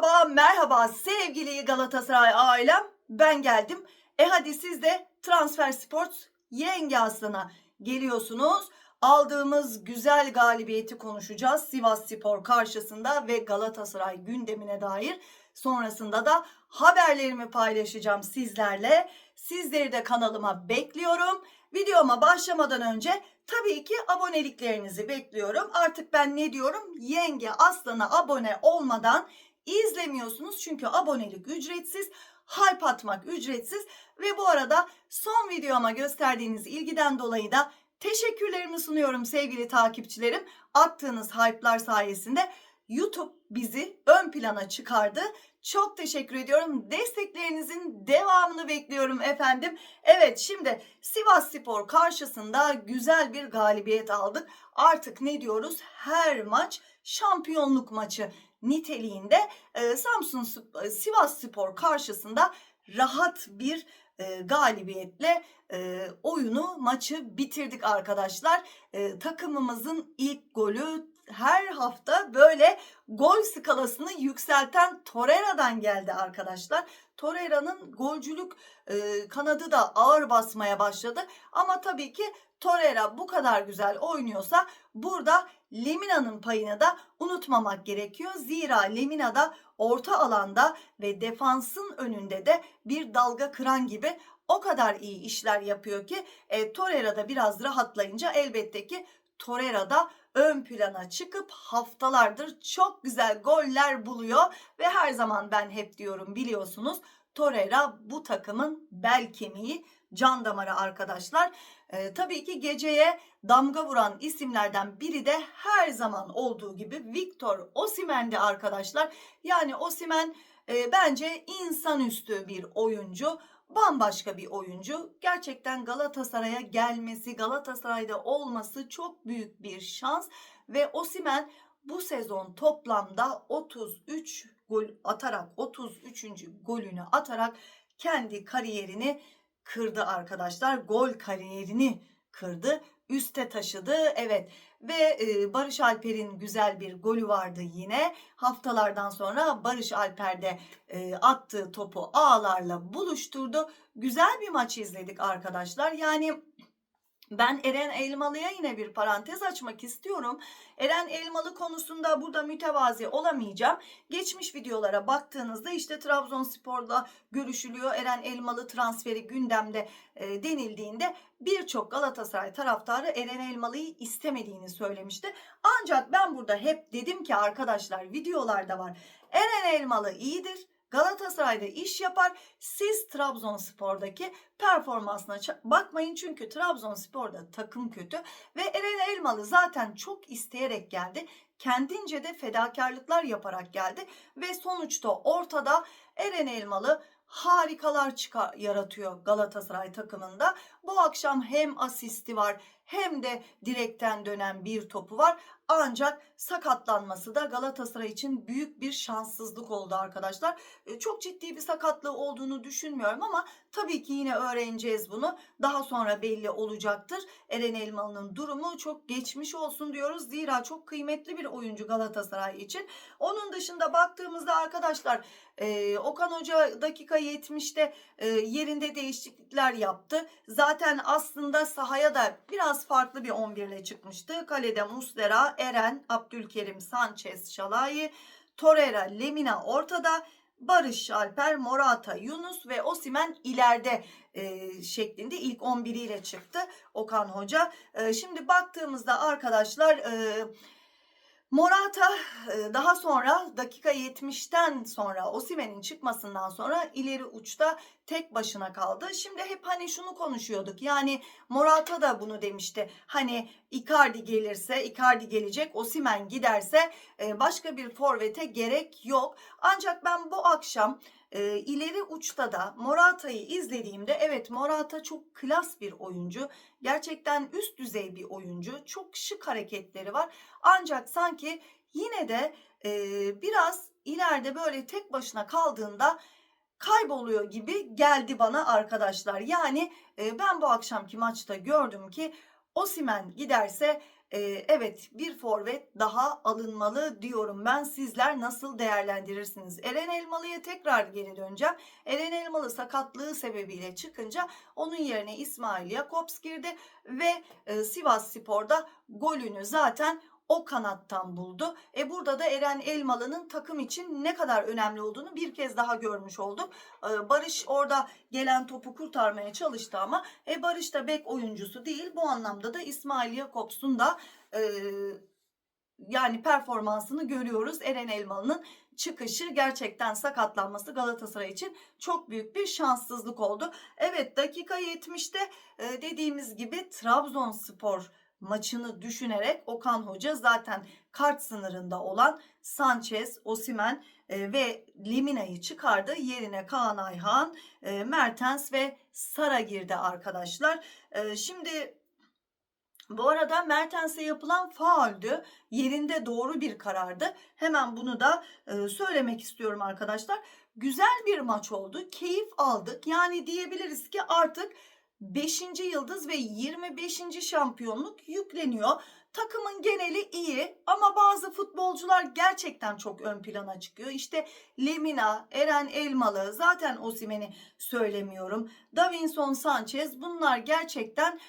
Merhaba, merhaba sevgili Galatasaray ailem. Ben geldim. E hadi siz de Transfer Sports Yenge Aslan'a geliyorsunuz. Aldığımız güzel galibiyeti konuşacağız. Sivas Spor karşısında ve Galatasaray gündemine dair. Sonrasında da haberlerimi paylaşacağım sizlerle. Sizleri de kanalıma bekliyorum. Videoma başlamadan önce tabii ki aboneliklerinizi bekliyorum. Artık ben ne diyorum? Yenge Aslan'a abone olmadan izlemiyorsunuz. Çünkü abonelik ücretsiz. Hype atmak ücretsiz. Ve bu arada son videoma gösterdiğiniz ilgiden dolayı da teşekkürlerimi sunuyorum sevgili takipçilerim. Attığınız hype'lar sayesinde YouTube bizi ön plana çıkardı. Çok teşekkür ediyorum. Desteklerinizin devamını bekliyorum efendim. Evet şimdi Sivas Spor karşısında güzel bir galibiyet aldık. Artık ne diyoruz? Her maç şampiyonluk maçı niteliğinde e, Samsun Sivas Spor karşısında rahat bir e, galibiyetle e, oyunu maçı bitirdik arkadaşlar. E, takımımızın ilk golü her hafta böyle gol skalasını yükselten Torreira'dan geldi arkadaşlar. Torreira'nın golcülük e, kanadı da ağır basmaya başladı. Ama tabii ki Torreira bu kadar güzel oynuyorsa burada Lemina'nın payını da unutmamak gerekiyor. Zira Lemina da orta alanda ve defansın önünde de bir dalga kıran gibi o kadar iyi işler yapıyor ki e, Torreira da biraz rahatlayınca elbette ki Torreira da ön plana çıkıp haftalardır çok güzel goller buluyor ve her zaman ben hep diyorum biliyorsunuz Torreira bu takımın bel kemiği, can damarı arkadaşlar. Ee, tabii ki geceye damga vuran isimlerden biri de her zaman olduğu gibi Victor Osimen'di arkadaşlar. Yani Osimen e, bence insanüstü bir oyuncu bambaşka bir oyuncu. Gerçekten Galatasaray'a gelmesi, Galatasaray'da olması çok büyük bir şans ve Osimen bu sezon toplamda 33 gol atarak 33. golünü atarak kendi kariyerini kırdı arkadaşlar. Gol kariyerini kırdı. Üste taşıdı. Evet ve e, Barış Alper'in güzel bir golü vardı yine. Haftalardan sonra Barış Alper de e, attığı topu ağlarla buluşturdu. Güzel bir maç izledik arkadaşlar. Yani ben Eren Elmalı'ya yine bir parantez açmak istiyorum. Eren Elmalı konusunda burada mütevazi olamayacağım. Geçmiş videolara baktığınızda işte Trabzonspor'la görüşülüyor. Eren Elmalı transferi gündemde e, denildiğinde birçok Galatasaray taraftarı Eren Elmalı'yı istemediğini söylemişti. Ancak ben burada hep dedim ki arkadaşlar videolarda var. Eren Elmalı iyidir. Galatasaray'da iş yapar. Siz Trabzonspor'daki performansına bakmayın çünkü Trabzonspor'da takım kötü ve Eren Elmalı zaten çok isteyerek geldi. Kendince de fedakarlıklar yaparak geldi ve sonuçta ortada Eren Elmalı harikalar çıkar, yaratıyor Galatasaray takımında. Bu akşam hem asisti var hem de direkten dönen bir topu var. Ancak sakatlanması da Galatasaray için büyük bir şanssızlık oldu arkadaşlar. E, Çok ciddi bir sakatlığı olduğunu düşünmüyorum ama tabii ki yine öğreneceğiz bunu. Daha sonra belli olacaktır. Eren Elmalı'nın durumu çok geçmiş olsun diyoruz. Zira çok kıymetli bir oyuncu Galatasaray için. Onun dışında baktığımızda arkadaşlar e, Okan Hoca dakika 70'te e, yerinde değişiklikler yaptı. Zaten aslında sahaya da biraz farklı bir 11 ile çıkmıştı. Kalede Muslera, Eren, Abdülkerim, Sanchez, Şalay, Torreira, Lemina ortada. Barış Alper, Morata, Yunus ve Osimen ileride e, şeklinde ilk 11 ile çıktı Okan Hoca. E, şimdi baktığımızda arkadaşlar e, Morata e, daha sonra dakika 70'ten sonra Osimen'in çıkmasından sonra ileri uçta tek başına kaldı. Şimdi hep hani şunu konuşuyorduk. Yani Morata da bunu demişti. Hani Icardi gelirse, Icardi gelecek, Osimen giderse e, başka bir forvete gerek yok. Ancak ben bu akşam e, ileri uçta da Morata'yı izlediğimde evet Morata çok klas bir oyuncu. Gerçekten üst düzey bir oyuncu. Çok şık hareketleri var. Ancak sanki yine de e, biraz ileride böyle tek başına kaldığında kayboluyor gibi geldi bana arkadaşlar. Yani e, ben bu akşamki maçta gördüm ki Osimen giderse e, evet bir forvet daha alınmalı diyorum ben. Sizler nasıl değerlendirirsiniz? Eren Elmalı'ya tekrar geri döneceğim. Eren Elmalı sakatlığı sebebiyle çıkınca onun yerine İsmail Jakobs girdi ve e, Sivas Spor'da golünü zaten o kanattan buldu. E burada da Eren Elmalı'nın takım için ne kadar önemli olduğunu bir kez daha görmüş olduk. E, Barış orada gelen topu kurtarmaya çalıştı ama e, Barış da bek oyuncusu değil. Bu anlamda da İsmail Jakobs'un da e, yani performansını görüyoruz. Eren Elmalı'nın çıkışı gerçekten sakatlanması Galatasaray için çok büyük bir şanssızlık oldu. Evet dakika 70'te e, dediğimiz gibi Trabzonspor maçını düşünerek Okan Hoca zaten kart sınırında olan Sanchez, Osimen e, ve Lemina'yı çıkardı. Yerine Kaan Ayhan, e, Mertens ve Sara girdi arkadaşlar. E, şimdi bu arada Mertens'e yapılan fauldü. Yerinde doğru bir karardı. Hemen bunu da söylemek istiyorum arkadaşlar. Güzel bir maç oldu. Keyif aldık. Yani diyebiliriz ki artık 5. yıldız ve 25. şampiyonluk yükleniyor. Takımın geneli iyi ama bazı futbolcular gerçekten çok ön plana çıkıyor. İşte Lemina, Eren Elmalı, zaten Osimen'i söylemiyorum. Davinson Sanchez bunlar gerçekten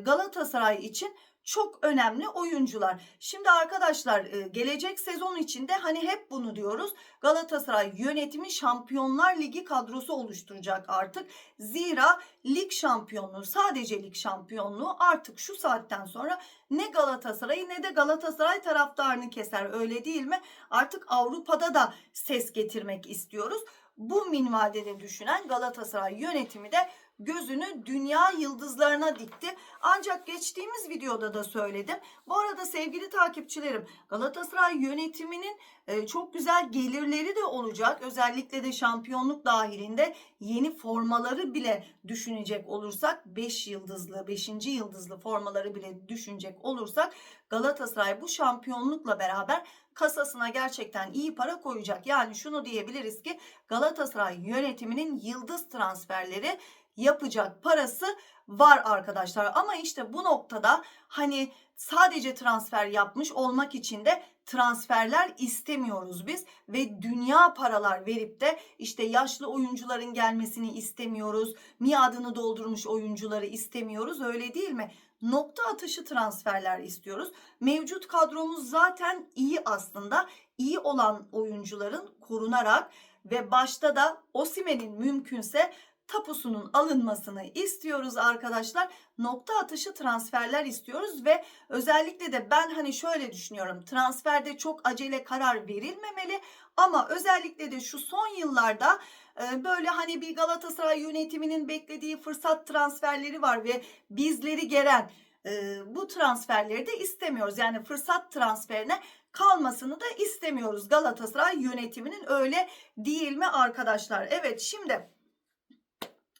Galatasaray için çok önemli oyuncular. Şimdi arkadaşlar e, gelecek sezon içinde hani hep bunu diyoruz. Galatasaray yönetimi Şampiyonlar Ligi kadrosu oluşturacak artık. Zira lig şampiyonluğu sadece lig şampiyonluğu artık şu saatten sonra ne Galatasaray'ı ne de Galatasaray taraftarını keser öyle değil mi? Artık Avrupa'da da ses getirmek istiyoruz. Bu minvalde düşünen Galatasaray yönetimi de gözünü dünya yıldızlarına dikti. Ancak geçtiğimiz videoda da söyledim. Bu arada sevgili takipçilerim Galatasaray yönetiminin e, çok güzel gelirleri de olacak. Özellikle de şampiyonluk dahilinde yeni formaları bile düşünecek olursak 5 yıldızlı 5. yıldızlı formaları bile düşünecek olursak Galatasaray bu şampiyonlukla beraber kasasına gerçekten iyi para koyacak. Yani şunu diyebiliriz ki Galatasaray yönetiminin yıldız transferleri yapacak parası var arkadaşlar. Ama işte bu noktada hani sadece transfer yapmış olmak için de transferler istemiyoruz biz ve dünya paralar verip de işte yaşlı oyuncuların gelmesini istemiyoruz. Miadını doldurmuş oyuncuları istemiyoruz. Öyle değil mi? Nokta atışı transferler istiyoruz. Mevcut kadromuz zaten iyi aslında. İyi olan oyuncuların korunarak ve başta da Osimen'in mümkünse tapusunun alınmasını istiyoruz arkadaşlar. Nokta atışı transferler istiyoruz ve özellikle de ben hani şöyle düşünüyorum. Transferde çok acele karar verilmemeli ama özellikle de şu son yıllarda e, böyle hani bir Galatasaray yönetiminin beklediği fırsat transferleri var ve bizleri gelen e, bu transferleri de istemiyoruz. Yani fırsat transferine kalmasını da istemiyoruz. Galatasaray yönetiminin öyle değil mi arkadaşlar? Evet şimdi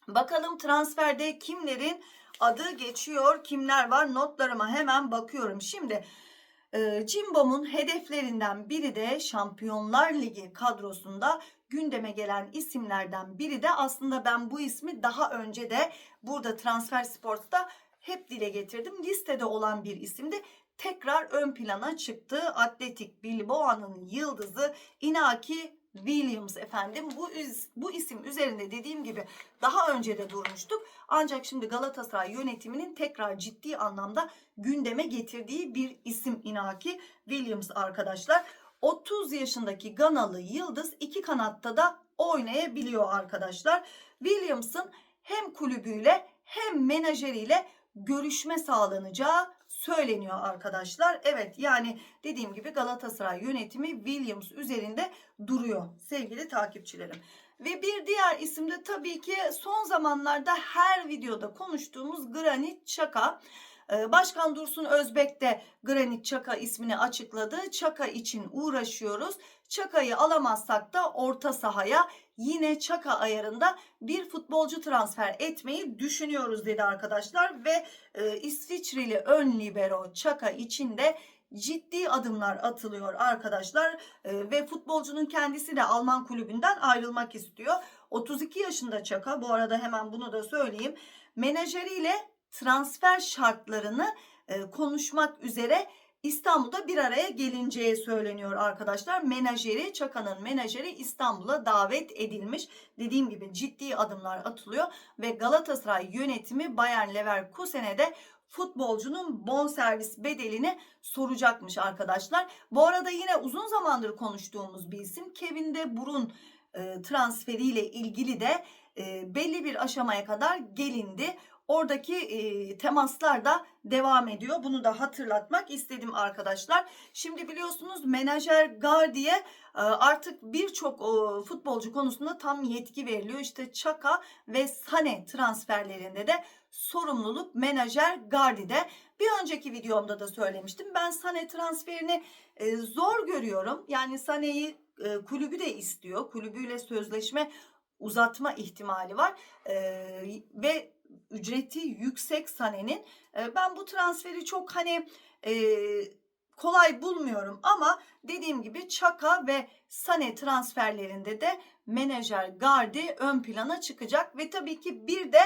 Bakalım transferde kimlerin adı geçiyor, kimler var notlarıma hemen bakıyorum. Şimdi e, Cimbom'un hedeflerinden biri de Şampiyonlar Ligi kadrosunda gündeme gelen isimlerden biri de aslında ben bu ismi daha önce de burada Transfer Sports'ta hep dile getirdim. Listede olan bir isimdi. Tekrar ön plana çıktı. Atletik Bilbao'nun yıldızı Inaki Williams efendim. Bu, bu isim üzerinde dediğim gibi daha önce de durmuştuk. Ancak şimdi Galatasaray yönetiminin tekrar ciddi anlamda gündeme getirdiği bir isim Inaki Williams arkadaşlar. 30 yaşındaki Ganalı Yıldız iki kanatta da oynayabiliyor arkadaşlar. Williams'ın hem kulübüyle hem menajeriyle görüşme sağlanacağı söyleniyor arkadaşlar. Evet yani dediğim gibi Galatasaray yönetimi Williams üzerinde duruyor sevgili takipçilerim. Ve bir diğer isim de tabii ki son zamanlarda her videoda konuştuğumuz Granit Çaka. Ee, Başkan Dursun Özbek de Granit Çaka ismini açıkladı. Çaka için uğraşıyoruz. Çaka'yı alamazsak da orta sahaya yine Çaka ayarında bir futbolcu transfer etmeyi düşünüyoruz dedi arkadaşlar ve e, İsviçreli ön libero Çaka için de ciddi adımlar atılıyor arkadaşlar e, ve futbolcunun kendisi de Alman kulübünden ayrılmak istiyor. 32 yaşında Çaka bu arada hemen bunu da söyleyeyim. Menajeriyle transfer şartlarını e, konuşmak üzere İstanbul'da bir araya gelineceği söyleniyor arkadaşlar. Menajeri, Çaka'nın menajeri İstanbul'a davet edilmiş. Dediğim gibi ciddi adımlar atılıyor ve Galatasaray yönetimi Bayern Leverkusen'e de futbolcunun bonservis bedelini soracakmış arkadaşlar. Bu arada yine uzun zamandır konuştuğumuz bir isim Kevin De Bruyne e, transferiyle ilgili de e, belli bir aşamaya kadar gelindi. Oradaki e, temaslar da devam ediyor. Bunu da hatırlatmak istedim arkadaşlar. Şimdi biliyorsunuz menajer Gardi'ye e, artık birçok e, futbolcu konusunda tam yetki veriliyor. İşte Çaka ve Sane transferlerinde de sorumluluk menajer Gardi'de. Bir önceki videomda da söylemiştim. Ben Sane transferini e, zor görüyorum. Yani Sane'yi e, kulübü de istiyor. Kulübüyle sözleşme uzatma ihtimali var. E, ve ücreti yüksek Sane'nin. E, ben bu transferi çok hani kolay bulmuyorum ama dediğim gibi Çaka ve Sane transferlerinde de menajer Gardi ön plana çıkacak ve tabii ki bir de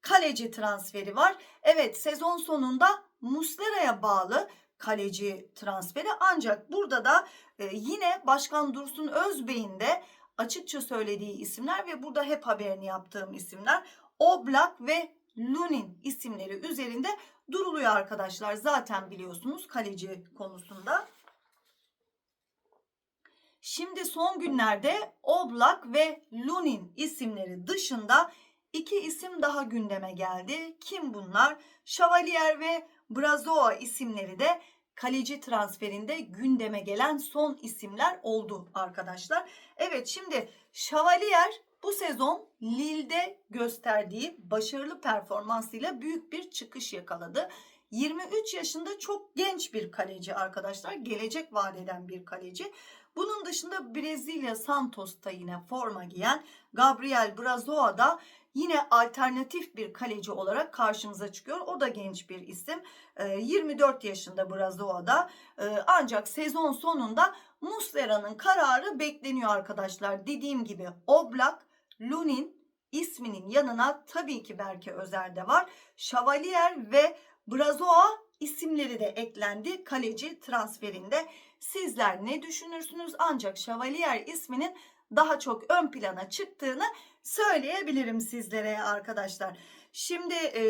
kaleci transferi var. Evet sezon sonunda Muslera'ya bağlı kaleci transferi ancak burada da yine Başkan Dursun Özbey'in de açıkça söylediği isimler ve burada hep haberini yaptığım isimler Oblak ve Lunin isimleri üzerinde duruluyor arkadaşlar. Zaten biliyorsunuz kaleci konusunda. Şimdi son günlerde Oblak ve Lunin isimleri dışında iki isim daha gündeme geldi. Kim bunlar? Şavalier ve Brazoa isimleri de kaleci transferinde gündeme gelen son isimler oldu arkadaşlar. Evet şimdi Şavalier bu sezon Lille'de gösterdiği başarılı performansıyla büyük bir çıkış yakaladı. 23 yaşında çok genç bir kaleci arkadaşlar. Gelecek vaat eden bir kaleci. Bunun dışında Brezilya Santos'ta yine forma giyen Gabriel Brazoa da yine alternatif bir kaleci olarak karşımıza çıkıyor. O da genç bir isim. 24 yaşında Brazoa da. Ancak sezon sonunda Muslera'nın kararı bekleniyor arkadaşlar. Dediğim gibi Oblak Lunin isminin yanına tabii ki Berke Özer de var. Şavalier ve Brazoa isimleri de eklendi kaleci transferinde. Sizler ne düşünürsünüz? Ancak Şavalier isminin daha çok ön plana çıktığını söyleyebilirim sizlere arkadaşlar. Şimdi e,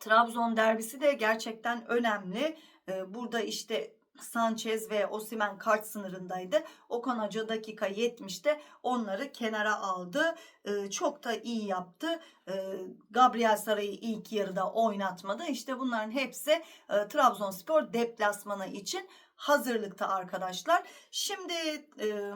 Trabzon derbisi de gerçekten önemli. E, burada işte Sanchez ve Osimen kart sınırındaydı. Okan Hoca dakika 70'te onları kenara aldı. Ee, çok da iyi yaptı. Ee, Gabriel Saray'ı ilk yarıda oynatmadı. İşte bunların hepsi e, Trabzonspor deplasmanı için hazırlıkta arkadaşlar. Şimdi e,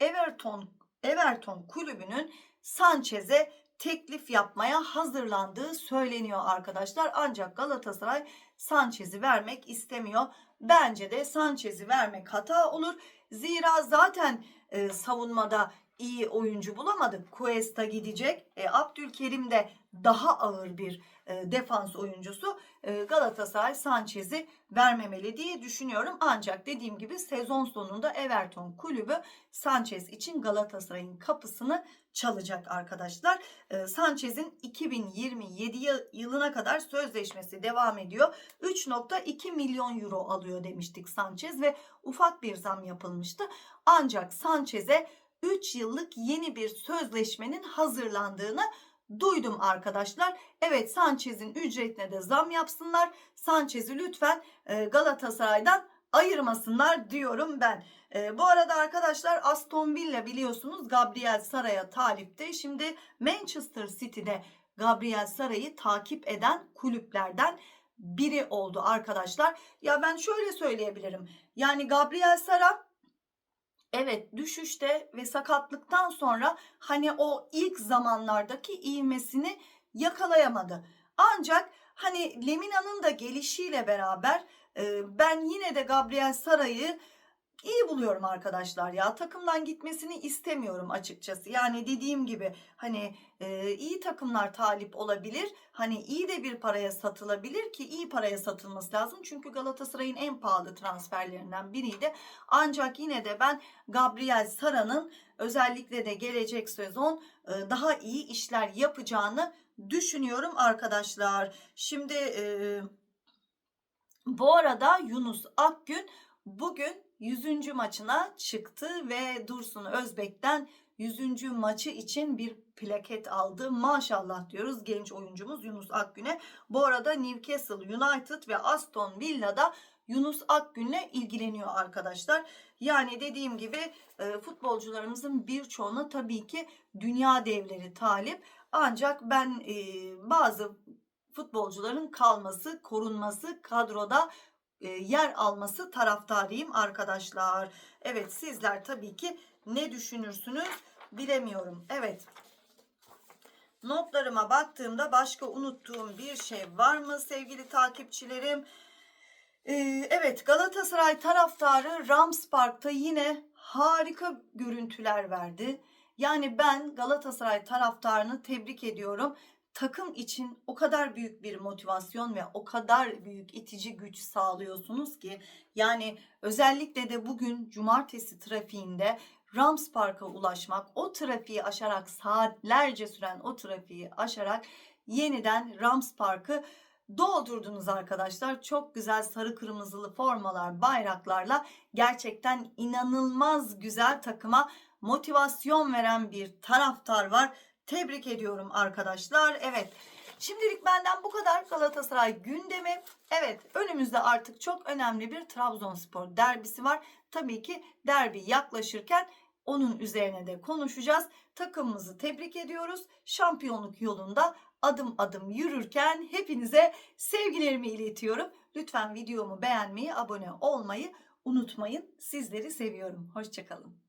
Everton Everton kulübünün Sanchez'e teklif yapmaya hazırlandığı söyleniyor arkadaşlar. Ancak Galatasaray Sanchez'i vermek istemiyor. Bence de Sanchez'i vermek hata olur. Zira zaten e, savunmada iyi oyuncu bulamadık. Cuesta gidecek. E, Abdülkerim de daha ağır bir e, defans oyuncusu. E, Galatasaray Sanchez'i vermemeli diye düşünüyorum. Ancak dediğim gibi sezon sonunda Everton kulübü Sanchez için Galatasaray'ın kapısını çalacak arkadaşlar. E, Sanchez'in 2027 yılına kadar sözleşmesi devam ediyor. 3.2 milyon euro alıyor demiştik Sanchez ve ufak bir zam yapılmıştı. Ancak Sanchez'e 3 yıllık yeni bir sözleşmenin hazırlandığını duydum arkadaşlar. Evet Sanchez'in ücretine de zam yapsınlar. Sanchez'i lütfen e, Galatasaray'dan ayırmasınlar diyorum ben. E, bu arada arkadaşlar Aston Villa biliyorsunuz Gabriel Saray'a talipti. Şimdi Manchester City'de Gabriel Saray'ı takip eden kulüplerden biri oldu arkadaşlar. Ya ben şöyle söyleyebilirim. Yani Gabriel Sara Evet düşüşte ve sakatlıktan sonra hani o ilk zamanlardaki ivmesini yakalayamadı. Ancak hani Lemina'nın da gelişiyle beraber ben yine de Gabriel Saray'ı iyi buluyorum arkadaşlar ya. Takımdan gitmesini istemiyorum açıkçası. Yani dediğim gibi hani e, iyi takımlar talip olabilir. Hani iyi de bir paraya satılabilir ki iyi paraya satılması lazım. Çünkü Galatasaray'ın en pahalı transferlerinden biriydi. Ancak yine de ben Gabriel Sara'nın özellikle de gelecek sezon e, daha iyi işler yapacağını düşünüyorum arkadaşlar. Şimdi e, Bu arada Yunus Akgün bugün 100. maçına çıktı ve Dursun Özbek'ten 100. maçı için bir plaket aldı. Maşallah diyoruz genç oyuncumuz Yunus Akgün'e. Bu arada Newcastle United ve Aston Villa'da Yunus Akgün'le ilgileniyor arkadaşlar. Yani dediğim gibi e, futbolcularımızın birçoğuna tabii ki dünya devleri talip. Ancak ben e, bazı futbolcuların kalması, korunması, kadroda yer alması taraftarıyım arkadaşlar. Evet sizler tabii ki ne düşünürsünüz bilemiyorum. Evet. Notlarıma baktığımda başka unuttuğum bir şey var mı sevgili takipçilerim? Ee, evet Galatasaray taraftarı Rams Park'ta yine harika görüntüler verdi. Yani ben Galatasaray taraftarını tebrik ediyorum. Takım için o kadar büyük bir motivasyon ve o kadar büyük itici güç sağlıyorsunuz ki yani özellikle de bugün cumartesi trafiğinde Rams Park'a ulaşmak, o trafiği aşarak saatlerce süren o trafiği aşarak yeniden Rams Park'ı doldurdunuz arkadaşlar. Çok güzel sarı kırmızılı formalar, bayraklarla gerçekten inanılmaz güzel takıma motivasyon veren bir taraftar var. Tebrik ediyorum arkadaşlar. Evet. Şimdilik benden bu kadar Galatasaray gündemi. Evet önümüzde artık çok önemli bir Trabzonspor derbisi var. Tabii ki derbi yaklaşırken onun üzerine de konuşacağız. Takımımızı tebrik ediyoruz. Şampiyonluk yolunda adım adım yürürken hepinize sevgilerimi iletiyorum. Lütfen videomu beğenmeyi, abone olmayı unutmayın. Sizleri seviyorum. Hoşçakalın.